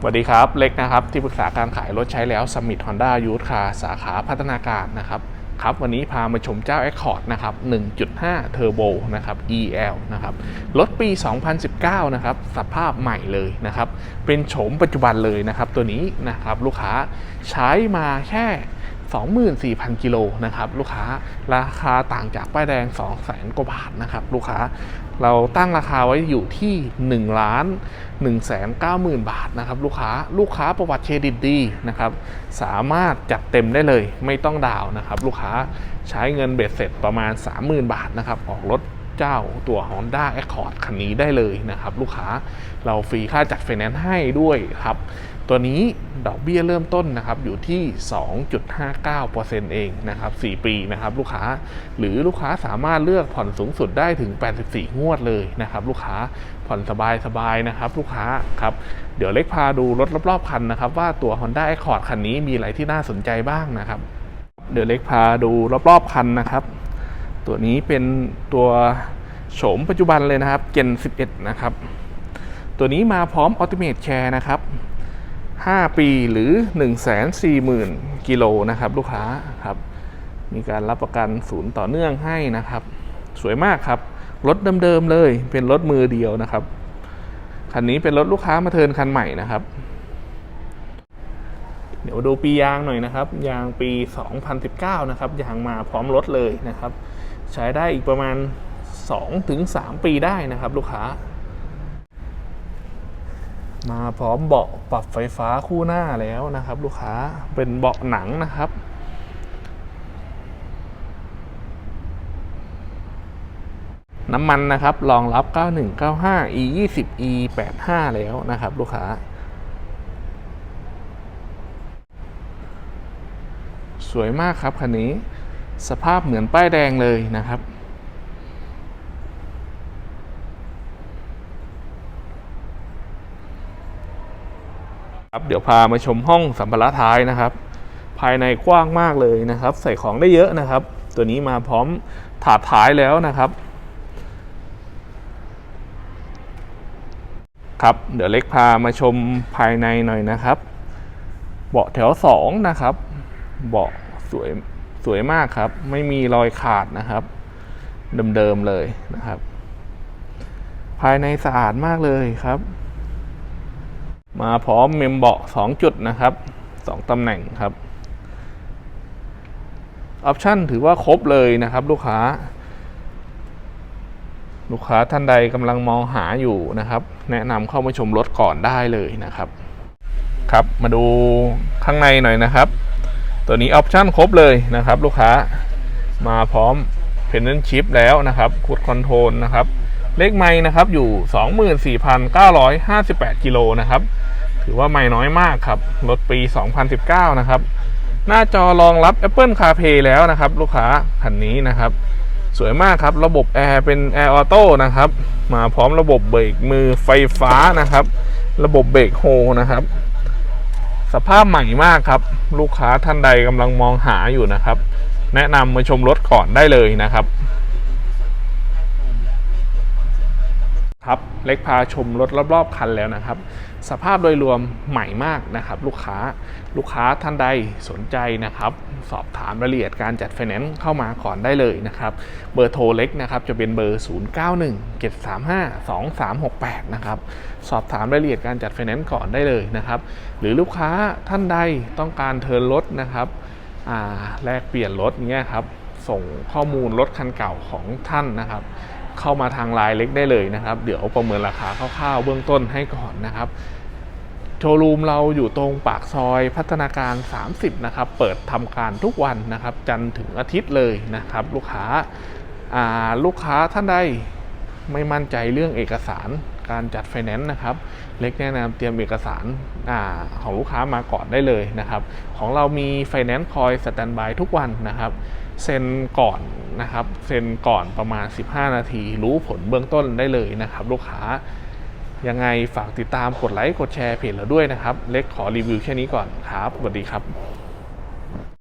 สวัสดีครับ เล็กนะครับ ที่ปรึกษาการขายรถใช้แล้วสมิธฮอนด้ายูทคาสาขาพัฒนาการนะครับครับวันนี้พามาชมเจ้า Accord นะครับ 1.5 Turbo นะครับ EL นะครับ รถปี 2019 นะครับ สภาพใหม่เลยนะครับ เป็นโฉมปัจจุบันเลยนะครับ ตัวนี้นะครับ ลูกค้าใช้มาแค่ 24,000 กิโลนะครับลูกค้าราคาต่างจากป้ายแดง 200,000 กว่าบาทนะครับลูกค้าเราตั้งราคาไว้อยู่ที่ 1 ล้าน1 9 0 0 0 0 บาทนะครับลูกค้าลูกค้าประวัติเครดิตดีนะครับสามารถจัดเต็มได้เลยไม่ต้องดาวน์นะครับลูกค้าใช้เงินเบ็ดเสร็จประมาณ 30,000 บาทนะครับออกรถ เจ้าตัว Honda Accord คันนี้ได้เลยนะครับ ลูกค้าเราฟรีค่าจัดไฟแนนซ์ให้ด้วยครับ ตัวนี้ดอกเบี้ยเริ่มต้นนะครับอยู่ที่ 2.59%เองนะครับ 4 ปีนะครับลูกค้าหรือลูกค้าสามารถเลือกผ่อนสูงสุดได้ถึง 84 งวดเลยนะครับ ลูกค้าผ่อนสบายๆนะครับ ลูกค้าครับเดี๋ยวเล็กพาดูรถรอบๆคันนะครับ ว่าตัว Honda Accord คันนี้มีอะไรที่น่าสนใจบ้างนะครับ เดี๋ยวเล็กพาดูรอบๆคันนะครับ ตัวนี้เป็นตัวโฉมปัจจุบันเลยนะครับ Gen 11 นะครับ ตัวนี้มาพร้อม Ultimate Share นะครับ 5 ปีหรือ 140,000 กิโลนะครับ ลูกค้าครับ มีการรับประกันศูนย์ต่อเนื่องให้นะครับ สวยมากครับ รถเดิมๆเลย เป็นรถมือเดียวนะครับ คันนี้เป็นรถลูกค้ามาเทินคันใหม่นะครับ เดี๋ยวดูปียางหน่อยนะครับ ยางปี 2019 นะครับ ยางมาพร้อมรถเลยนะครับ ใช้ได้อีกประมาณ 2-3 ปีได้นะครับลูกค้า มาพร้อมเบาะปรับไฟฟ้าคู่หน้าแล้วนะครับ ลูกค้าเป็นเบาะหนังนะครับน้ำมันนะครับรองรับ 9195 e 20 e 85แล้วนะครับ ลูกค้า สวยมากครับคันนี้ สภาพเหมือนป้ายแดงเลยนะครับ ครับ เดี๋ยวพามาชมห้องสัมภาระท้ายนะครับ ภายในกว้างมากเลยนะครับ ใส่ของได้เยอะนะครับ ตัวนี้มาพร้อมถาดท้ายแล้วนะครับ ครับ เดี๋ยวเล็กพามาชมภายในหน่อยนะครับ เบาะแถวสองนะครับ เบาะสวย สวยมากครับ ไม่มีรอยขาดนะครับ เดิมๆเลยนะครับ ภายในสะอาดมากเลยครับ มาพร้อมเมมเบาะ2จุดนะครับ2ตำแหน่งครับออปชันถือว่าครบเลยนะครับ ลูกค้า ลูกค้าท่านใดกำลังมองหาอยู่นะครับ แนะนำเข้ามาชมรถก่อนได้เลยนะครับ ครับมาดูข้างในหน่อยนะครับ ตัวนี้ออปชันครบเลยนะครับลูกค้ามาพร้อมเพนเนนชิปแล้วนะครับคูดคอนโทรลนะครับเลขไม้นะครับอยู่ 24,958 กิโลนะครับถือว่าไม่น้อยมากครับรถปี 2019 นะครับ หน้าจอรองรับ Apple CarPlay แล้วนะครับ ลูกค้าคันนี้นะครับ สวยมากครับระบบแอร์เป็นแอร์ออโต้นะครับ มาพร้อมระบบเบรกมือไฟฟ้านะครับ ระบบเบรกโฮนะครับ สภาพใหม่มากครับ ลูกค้าท่านใดกำลังมองหาอยู่นะครับ แนะนำมาชมรถก่อนได้เลยนะครับ ครับเล็กพาชมรถรอบๆคันแล้วนะครับ สภาพโดยรวมใหม่มากนะครับลูกค้าลูกค้าท่านใดสนใจนะครับ สอบถามรายละเอียดการจัดไฟแนนซ์เข้ามาก่อนได้เลยนะครับ เบอร์โทรเล็กนะครับจะเป็นเบอร์ 091 735 2368 นะครับ สอบถามรายละเอียดการจัดไฟแนนซ์ก่อนได้เลยนะครับ หรือลูกค้าท่านใดต้องการเทิร์นรถนะครับแลกเปลี่ยนรถเงี้ยครับส่งข้อมูลรถคันเก่าของท่านนะครับ เข้ามาทางไลน์เล็กได้เลยนะครับ เดี๋ยวประเมินราคาคร่าวๆเบื้องต้นให้ก่อนนะครับโชว์รูมเราอยู่ตรงปากซอยพัฒนาการ 30 นะครับ เปิดทำการทุกวันนะครับ จันทร์ถึงอาทิตย์เลยนะครับ ลูกค้าาลูกค้าท่านใดไม่มั่นใจเรื่องเอกสาร การจัดไฟแนนซ์นะครับ เล็กแนะนำเตรียมเอกสารอของลูกค้ามาก่อนได้เลยนะครับ ของเรามีไฟแนนซ์คอยสแตนบายทุกวันนะครับ เซ็นก่อนนะครับ เซ็นก่อนประมาณ 15 นาที รู้ผลเบื้องต้นได้เลยนะครับ ลูกค้ายังไงฝากติดตามกดไลค์กดแชร์เพจเราด้วยนะครับ เล็กขอรีวิวแค่นี้ก่อนครับสวัสดีครับ